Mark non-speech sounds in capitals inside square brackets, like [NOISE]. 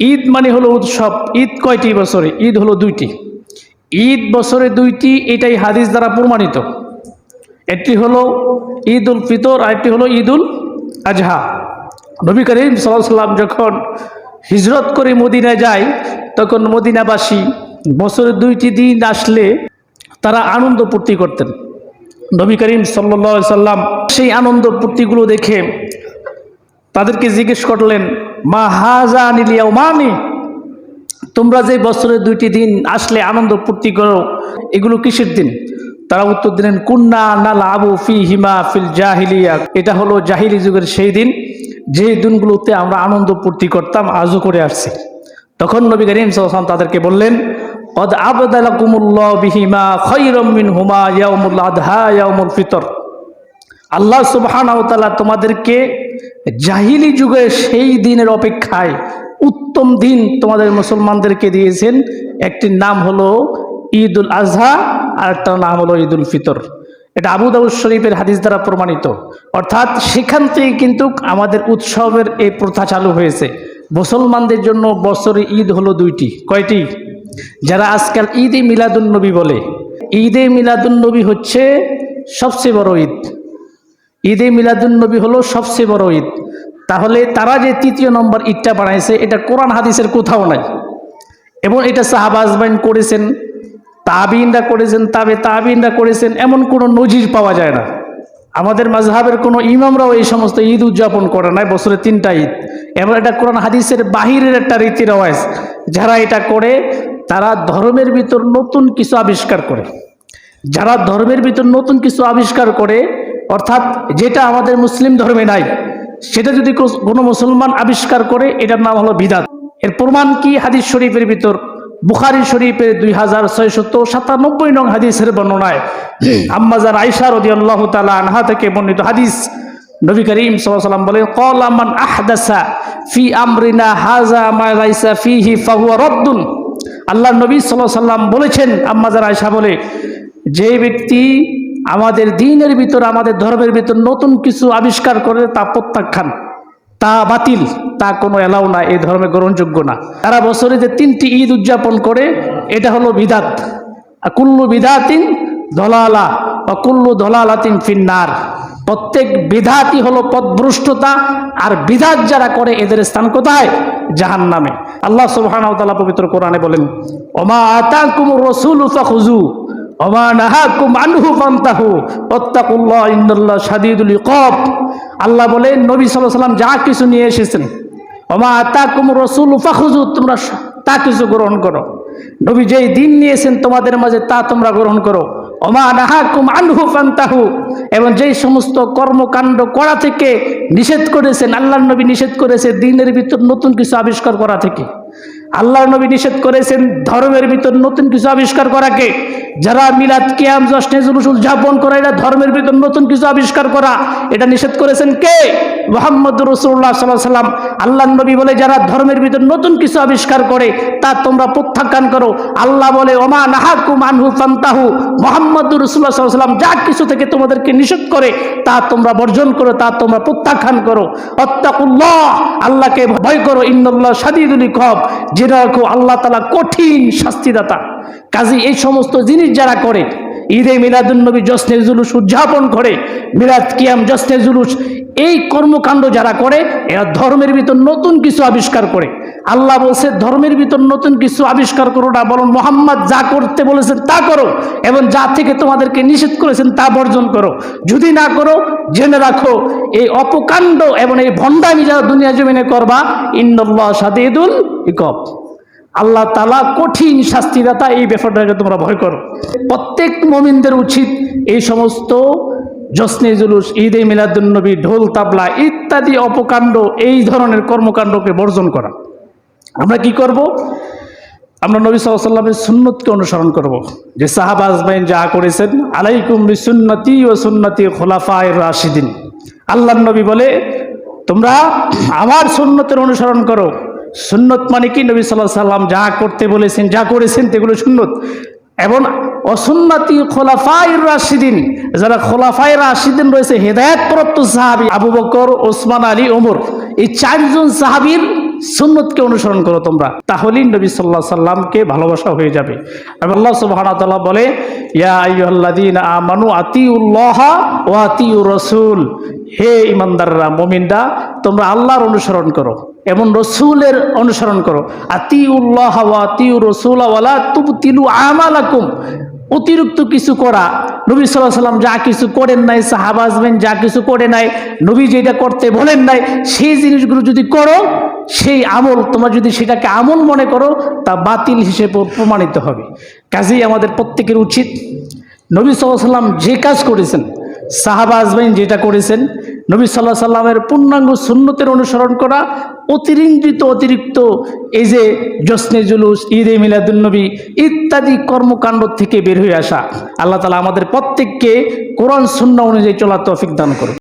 ঈদ মানে হলো উৎসব। ঈদ কয়টি বছরে? ঈদ হলো দুইটি। ঈদ বছরে দুইটি, এটাই হাদিস দ্বারা প্রমাণিত। একটি হলো ঈদ উল ফিতর আর একটি হলো ঈদ উল আজহা। নবী করিম সাল্লাম যখন হিজরত করে মদিনায় যায়, তখন মদিনাবাসী বছরে দুইটি দিন আসলে তারা আনন্দ পূর্তি করতেন। নবী করিম সাল্লা সাল্লাম সেই আনন্দ পূর্তিগুলো দেখে তাদেরকে জিজ্ঞেস করলেন মা হাজা নিলিয়া মানি তোমরা যে বছরে দুইটি দিন আসলে আনন্দ পূর্তি করো, এগুলো কিসের দিন? তারা উত্তর দিলেন, কুন্না নাল আবু ফি হিমা ফিল জাহিলিয়া। এটা হলো জাহিলি যুগের সেই দিন, যে দিনগুলোতে আমরা আনন্দ পূর্তি করতাম, আজও করে আসছি। তখন নবী করিম সাল্লাম তাদেরকে বললেন অদ আবদালাকুমুল্লাহ বিহিমা খৈরম মিন হুমা ইয়াউমুল আদহা ইয়াউমুল ফিতর। আল্লাহ সুবাহানাউতালা তোমাদেরকে জাহিলি যুগে সেই দিনের অপেক্ষায় উত্তম দিন তোমাদের মুসলমানদেরকে দিয়েছেন। একটির নাম হলো ঈদ উল আজহা আর একটার নাম হলো ঈদ উল ফিতর। এটা আবু দাউদ শরীফের হাদিস দ্বারা প্রমাণিত। অর্থাৎ সেখান থেকে কিন্তু আমাদের উৎসবের এই প্রথা চালু হয়েছে। মুসলমানদের জন্য বছরে ঈদ হলো দুইটি। কয়টি? যারা আজকাল ঈদ ঈদে মিলাদুন্নবী বলে। ঈদ ঈদে মিলাদুন্নবী হচ্ছে সবচেয়ে বড় ঈদ। ঈদে মিলাদুন্নবী হলো সবচেয়ে বড় ঈদ। তাহলে তারা যে তৃতীয় নম্বর ঈদটা বানাইছে, এটা কোরআন হাদিসের কোথাও নাই। এবং এটা সাহাবাজবাইন করেছেন, তাবিনরা করেছেন, তাবে তাবিনরা করেছেন, এমন কোনো নজির পাওয়া যায় না। আমাদের মাঝহাবের কোনো ইমামরাও এই সমস্ত ঈদ উদযাপন করে নাই, বছরে তিনটা ঈদ। এবং এটা কোরআন হাদিসের বাহিরের একটা রীতি রেওয়াজ। যারা এটা করে, তারা ধর্মের ভিতর নতুন কিছু আবিষ্কার করে। যারা ধর্মের ভিতর নতুন কিছু আবিষ্কার করে অর্থাৎ যেটা আমাদের মুসলিম ধর্মে নাই সেটা যদি কোনো মুসলমান আবিষ্কার করে এটার নাম হলো বিদাত। এর প্রমাণ কি? হাদিস শরীফের ভিতর বুখারি শরীফের দুই হাজার ছয়শত সাতানব্বই নং হাদিসের বর্ণনায় [COUGHS] আম্মাজার আইসা রদি আল্লাহ তালা আনহা থেকে বর্ণিত হাদিস নবী করিম সাল্লাম বলেন কল আমান আহদাসা ফি আমরিনা হাজা মা লাইসা ফিহি ফাহুয়া রদ্দুন। আল্লাহ নবী সাল্লাহ সাল্লাম বলেছেন আম্মাজার আয়সা বলে যে ব্যক্তি আমাদের দিনের ভিতর, আমাদের ধর্মের ভিতর নতুন কিছু আবিষ্কার করে তা প্রত্যাখ্যান। তা বাতিল, তা কোনো এলাও না এই ধর্মে গ্রহণযোগ্য না। তারা বছরে যে তিনটি ঈদ উদযাপন করে, এটা হলো বিদাত। কুল্লু বিদাতিন দলালা বা কুল্লু দলালাতিন ফিন্নার। প্রত্যেক বিধাতি হলো পদভ্রষ্টতা আর বিধাত যারা করে, এদের স্থান কোথায়? জাহান নামে আল্লাহ ওয়া পবিত্র কোরআনে বলেন, ওমা আতাকুমুর রাসূলু ফাখুযু। আল্লাহ বলেন, নবী সাল্লাল্লাহু সাল্লাম যা কিছু নিয়ে এসেছেন। ওমা আতাকুমুর রাসূলু ফাখুযু, তোমরা তা কিছু গ্রহণ করো। নবী যেই দিন নিয়েছেন তোমাদের মাঝে, তা তোমরা গ্রহণ করো। ওমা নাহাকুম আনহু ফান্তাহু। এবং যেই সমস্ত কর্মকাণ্ড করা থেকে নিষেধ করেছেন আল্লাহ নবী নিষেধ করেছে, দিনের ভিতর নতুন কিছু আবিষ্কার করা থেকে। আল্লাহ নবী নিষেধ করেছেন, ধর্মের ভিতর নতুন কিছু আবিষ্কার করাকে। যারা মিলাদ কিয়াম জশ্নে জুলুস উদযাপন করে, এটা ধর্মের ভিতর নতুন কিছু আবিষ্কার করা, এটা নিষেধ করেছেন কে? মোহাম্মদ রসুল্লাহ সাল্লাহ সাল্লাম আল্লাহ নবী বলে, যারা ধর্মের ভিতর নতুন কিছু আবিষ্কার করে, তা তোমরা প্রত্যাখ্যান করো। আল্লাহ বলে, ওমা নাহাকু মানহু ফান্তাহু। মোহাম্মদ রসুল্লাহ সাল্লাহ সাল্লাম যা কিছু থেকে তোমাদেরকে নিষেধ করে, তা তোমরা বর্জন করো, তা তোমরা প্রত্যাখ্যান করো। অত্তাকুল্লাহ, আল্লাহকে ভয় করো। ইন্নল্লাহ সাদিদুল খব যেটা আল্লাহ তালা কঠিন শাস্তিদাতা। কাজী, এই সমস্ত জিনিস যারা করে, ঈদে মিলাদুন্নবী জশ্নে জুলুস উদযাপন করে, মিলাদ কিয়াম, জশ্নে জুলুস, এই কর্মকাণ্ড যারা করে, এরা ধর্মের ভিতর নতুন কিছু আবিষ্কার করে। আল্লাহ বলছে, ধর্মের ভিতর নতুন কিছু আবিষ্কার করো না, বরং মোহাম্মদ যা করতে বলেছেন তা করো, এবং যা থেকে তোমাদেরকে নিষেধ করেছেন তা বর্জন করো। যদি না করো, জেনে রাখো, এই অপকাণ্ড এবং এই ভণ্ডামি যারা দুনিয়া জমিনে করবা, ইন্নল্লাহ সাদিদুল ইকব। আল্লাহ তালা কঠিন শাস্তিদাতা এই ব্যাপারটাকে তোমরা ভয় করো। প্রত্যেক মমিনদের উচিত এই সমস্ত জশ্নে জুলুস, ঈদে মিলাদুন্নবী, ঢোল, তাবলা ইত্যাদি অপকাণ্ড এই ধরনের কর্মকাণ্ডকে বর্জন করা। আমরা কি করব? আমরা নবী সাল্লামের সুন্নতকে অনুসরণ করব। যে সাহাবা আজমাইন যা করেছেন, আলাইকুম বিসুন্নতি ও সুন্নতি খোলাফায় রাশিদিন। আল্লাহ নবী বলে, তোমরা আমার সুন্নতের অনুসরণ করো। সুন্নত মানে কি? নবী সাল্লাহ সাল্লাম যা করতে বলেছেন, যা করেছেন, সেগুলো সুন্নত। এবং অসুন্নতি খোলাফাই রাশিদিন, যারা খোলাফাই রাশিদিন রয়েছে হেদায়ত প্রত্য সাহাবি আবু বকর, ওসমান আলী, ওমর, এই চারজন সাহাবির সুন্নতকে অনুসরণ করো তোমরা। তাহলেই নবী সাল্লাহ সাল্লামকে ভালোবাসা হয়ে যাবে। আল্লাহ সুবাহ বলে, ইয়া আমানু আতিউল্লাহ ওয়া আতিউর রাসূল। হে ইমানদাররা, মুমিনরা তোমরা আল্লাহর অনুসরণ করো, এমন রসুলের অনুসরণ করো। আতিউল্লাহ ওয়া আতিউর রাসূল ওয়ালা তুবতিলু আমালাকুম। অতিরিক্ত কিছু করা। নবী সাল্লাহ সাল্লাম যা কিছু করেন নাই সাহাবাজবেন যা কিছু করে নাই, নবী যেটা করতে বলেন নাই, সেই জিনিসগুলো যদি করো, সেই আমল, তোমরা যদি সেটাকে আমল মনে করো, তা বাতিল হিসেবে প্রমাণিত হবে। কাজেই আমাদের প্রত্যেকের উচিত। নবী সাল্লাহ সাল্লাম যে কাজ করেছেন, সাহাবা আজমাইন যেটা করেছেন নবী সাল্লাহ সাল্লামের পূর্ণাঙ্গ সুন্নতের অনুসরণ করা অতিরিক্ত অতিরিক্ত, এই যে জশ্নে জুলুস, ঈদে মিলাদুলনবী ইত্যাদি কর্মকাণ্ড থেকে বের হয়ে আসা। আল্লাহ তালা আমাদের প্রত্যেককে কোরআন শূন্য অনুযায়ী চলার তৌফিক দান করুন।